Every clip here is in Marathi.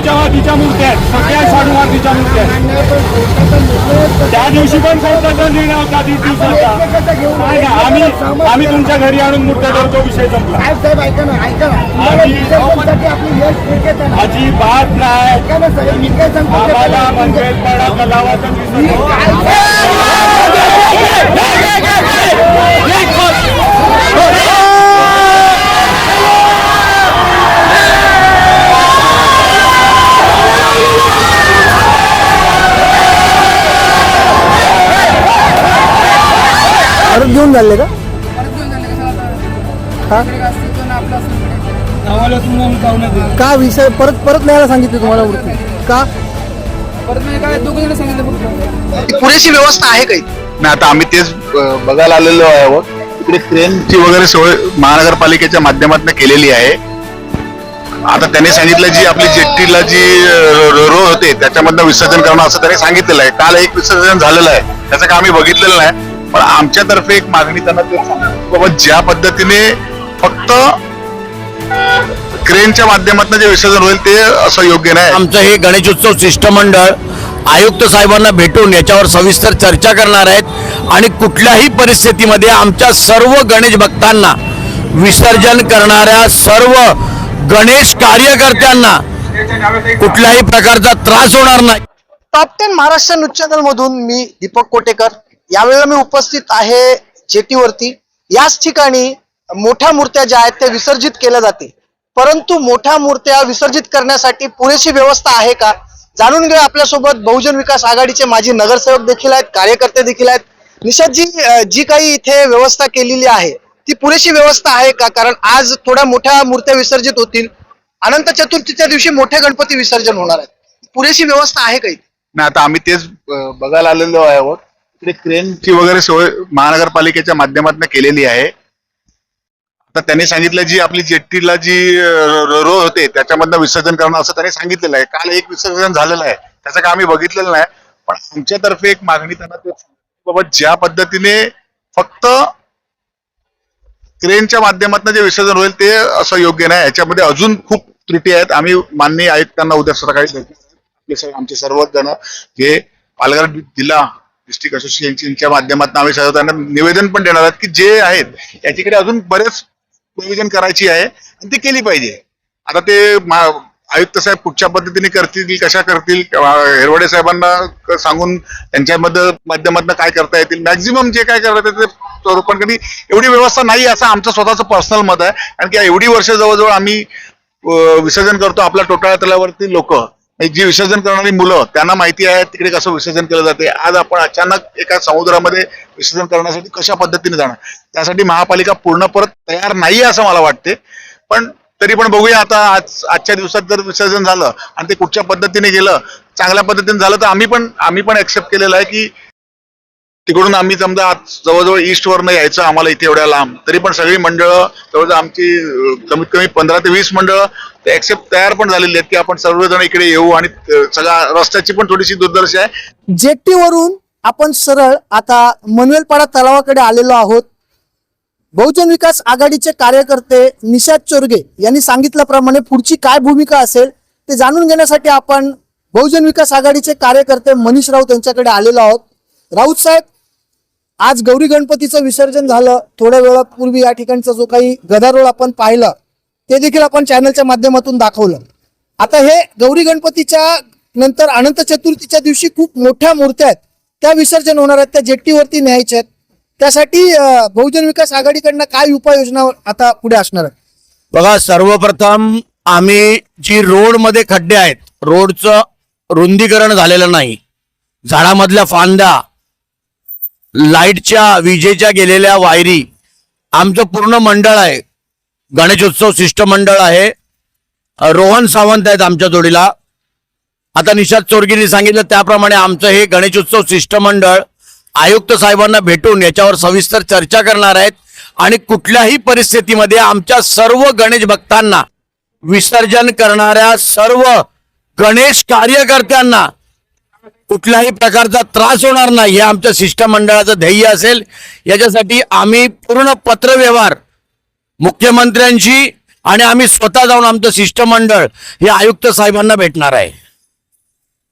साडूच्या मातीच्या मूर्त्या आहेत. सगळ्या साडू मातीच्या मूर्त्या आहेत. त्या दिवशी पण कोर्टाचा निर्णय होता तीस दिवसाचा आम्ही आम्ही तुमच्या घरी आणून मूर्त्या करतो विषय संपला. अजिबात नाही. आम्हाला मंगेलपाडा परत घेऊन झाले का? हा? का विषय परत परत न्यायला सांगितले तुम्हाला का? परत काय दोघं जण सांगितलं फक्त. पुरेशी व्यवस्था आहे काही? नाही आता आम्ही तेच अ, बघायला आलेलो आहोत. इकडे क्रेनची वगैरे सोय महानगरपालिकेच्या माध्यमातून केलेली आहे. आता त्यांनी सांगितलं जी आपली जेट्टीला जी रो होते त्याच्यामधनं विसर्जन करणं असं त्यांनी सांगितलेलं आहे. काल एक विसर्जन झालेलं आहे. त्याचं काय आम्ही बघितलेलं नाही. पण आमच्यातर्फे एक मागणी त्यांना ते बाबा ज्या पद्धतीने फक्त क्रेनच्या माध्यमातून जे विसर्जन होईल ते असं योग्य नाही. आमचं हे गणेशोत्सव शिष्टमंडळ आयुक्त साहेबांना भेटून याच्यावर सविस्तर चर्चा करणार आहेत आणि कुठल्याही परिस्थितीमध्ये आमच्या सर्व गणेश भक्तांना विसर्जन करणाऱ्या सर्व गणेश कार्यकर्त्यांना कुठल्याही प्रकारचा त्रास होणार नाही. Top ten Maharashtra news channel मधून मी दीपक कोटेकर. यावेळेला मी उपस्थित आहे जेटीवरती याच ठिकाणी मोठ्या मूर्त्या ज्या आहेत त्या विसर्जित केल्या जाते. परंतु मोठ्या मूर्त्या विसर्जित करण्यासाठी पुरेशी व्यवस्था आहे का? जाणून घेऊया आपल्यासोबत बहुजन विकास आघाडीचे माजी नगरसेवक देखील आहेत कार्यकर्ते देखील आहेत. निषादजी जी काही इथे व्यवस्था केलेली आहे ती पुरेशी व्यवस्था आहे का? कारण आज थोड्या मोठ्या मूर्त्या विसर्जित होतील. अनंत चतुर्थीच्या दिवशी मोठे गणपती विसर्जन होणार आहेत. पुरेशी व्यवस्था आहे का इथे? नाही आता आम्ही तेच बघायला आलेलो आहोत. इकडे क्रेनची वगैरे सोय महानगरपालिकेच्या माध्यमातून केलेली आहे. आता त्यांनी सांगितलं जी आपली जेट्टीला जी रो होते त्याच्यामधनं विसर्जन करणं असं त्यांनी सांगितलेलं आहे. काल एक विसर्जन झालेलं आहे. त्याचं काय आम्ही बघितलेलं नाही. पण आमच्यातर्फे एक मागणी त्यांना बाबा ज्या पद्धतीने फक्त क्रेनच्या माध्यमातून जे विसर्जन होईल ते असं योग्य नाही. याच्यामध्ये अजून खूप त्रुटी आहेत. आम्ही माननीय आयुक्तांना उद्या सकाळी आमचे सर्वच जण जे पालघर जिल्हा डिस्ट्रिक्ट असोसिएशनच्या माध्यमातून आम्ही सर्वांना त्यांना निवेदन पण देणार आहोत की जे आहेत याच्याकडे अजून बरेच प्रोव्हिजन करायची आहे आणि ती केली पाहिजे. आता ते आयुक्त साहेब कुठच्या पद्धतीने करतील कशा करतील हेरवडे साहेबांना सांगून त्यांच्यामध्ये माध्यमातून काय करता येतील मॅक्झिमम जे काय करता येतील ते पण कधी एवढी व्यवस्था नाही असं आमचं स्वतःचं पर्सनल मत आहे. कारण की एवढी वर्ष जवळजवळ आम्ही विसर्जन करतो आपल्या टोटाळा तलावरती लोक. जी विसर्जन करणारी मुलं त्यांना माहिती आहे तिकडे कसं विसर्जन केलं जाते. आज आपण अचानक एका समुद्रामध्ये विसर्जन करण्यासाठी कशा पद्धतीने जाणार? त्यासाठी महापालिका पूर्ण परत तयार नाही असं मला वाटते. पण तरी पण बघूया आता आज आजच्या दिवसात जर विसर्जन झालं आणि ते कुठच्या पद्धतीने गेलं चांगल्या पद्धतीने झालं तर आम्ही पण आम्ही पण एक्सेप्ट केलेलं आहे की तिकडून आम्ही समजा आज जवळजवळ ईस्टवरनं यायचं आम्हाला इथे एवढ्या लांब. तरी पण सगळी मंडळं जवळजवळ आमची कमीत कमी पंधरा ते वीस मंडळं ते एक्सेप्ट तयार पण झालेले आहेत की आपण सर्वजण इकडे येऊ आणि सगळ्या रस्त्याची पण थोडीशी दुर्दर्शी आहे. जेट्टीवरून आपण सरळ आता मनवेलपाडा तलावाकडे आलेलो आहोत. बहुजन विकास आघाडीचे कार्यकर्ते निषाद चोरगे यांनी सांगितल्याप्रमाणे पुढची काय भूमिका असेल ते जाणून घेण्यासाठी आपण बहुजन विकास आघाडीचे कार्यकर्ते मनीष राऊत यांच्याकडे आलेलो आहोत. राऊत साहेब आज गौरी गणपतीचं विसर्जन झालं. थोड्या वेळापूर्वी या ठिकाणचा जो काही गदारोळ आपण पाहिलं ते देखील आपण चॅनलच्या माध्यमातून दाखवलं. आता हे गौरी गणपतीच्या नंतर अनंत चतुर्थीच्या दिवशी खूप मोठ्या मूर्त्या आहेत. त्या विसर्जन होणार आहेत त्या जेट्टीवरती न्यायच्या आहेत. त्यासाठी बहुजन विकास आघाडीकडनं काय उपाययोजना आता पुढे असणार आहेत? बघा सर्वप्रथम आम्ही जी रोडमध्ये खड्डे आहेत रोडचं रुंदीकरण झालेलं नाही. झाडामधल्या फांद्या लाईटच्या विजेच्या गेलेल्या वायरी आमचं पूर्ण मंडळ आहे. गणेशोत्सव शिष्टमंडळ आहे. रोहन सावंत आहेत आमच्या जोडीला. आता निषाद चोरगिरी सांगितलं त्याप्रमाणे आमचं हे गणेशोत्सव शिष्टमंडळ आयुक्त साहेबांना भेटून याच्यावर सविस्तर चर्चा करणार आहेत आणि कुठल्याही परिस्थितीमध्ये आमच्या सर्व गणेश भक्तांना विसर्जन करणाऱ्या सर्व गणेश कार्यकर्त्यांना कुठल्याही प्रकारचा त्रास होणार नाही हे आमच्या शिष्टमंडळाचं ध्येय असेल. याच्यासाठी आम्ही पूर्ण पत्रव्यवहार मुख्यमंत्र्यांशी आणि आम्ही स्वतः जाऊन आमचं शिष्टमंडळ हे आयुक्त साहेबांना भेटणार आहे.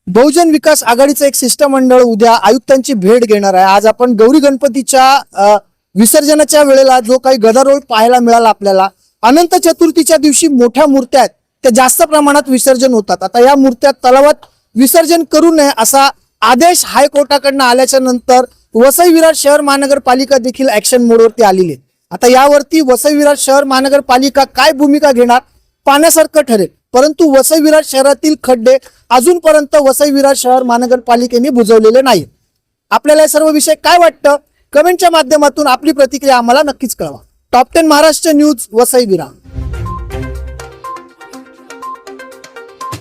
बहुजन विकास आघाडीचं एक शिष्टमंडळ उद्या आयुक्तांची भेट घेणार आहे. आज आपण गौरी गणपतीच्या विसर्जनाच्या वेळेला जो काही गदारोळ पाहायला मिळाला आपल्याला अनंत चतुर्थीच्या दिवशी मोठ्या मूर्त्या आहेत त्या जास्त प्रमाणात विसर्जन होतात. आता या मूर्त्या तलावात विसर्जन करू नये असा आदेश हायकोर्टाकडनं आल्याच्यानंतर वसई विरार शहर महानगरपालिका देखील ऍक्शन मोडवरती आलेली आहे. आता यावरती वसई विरार शहर महानगरपालिका काय भूमिका घेणार? पाण्यासारखं ठरेल. परंतु वसई विरार शहरातील खड्डे अजूनपर्यंत वसई विरार शहर महानगरपालिकेने बुजवलेले नाही आपल्याला सर्व विषय काय वाटतं? कमेंटच्या माध्यमातून आपली प्रतिक्रिया आम्हाला नक्कीच कळवा. Top ten Maharashtra news Vasai Virar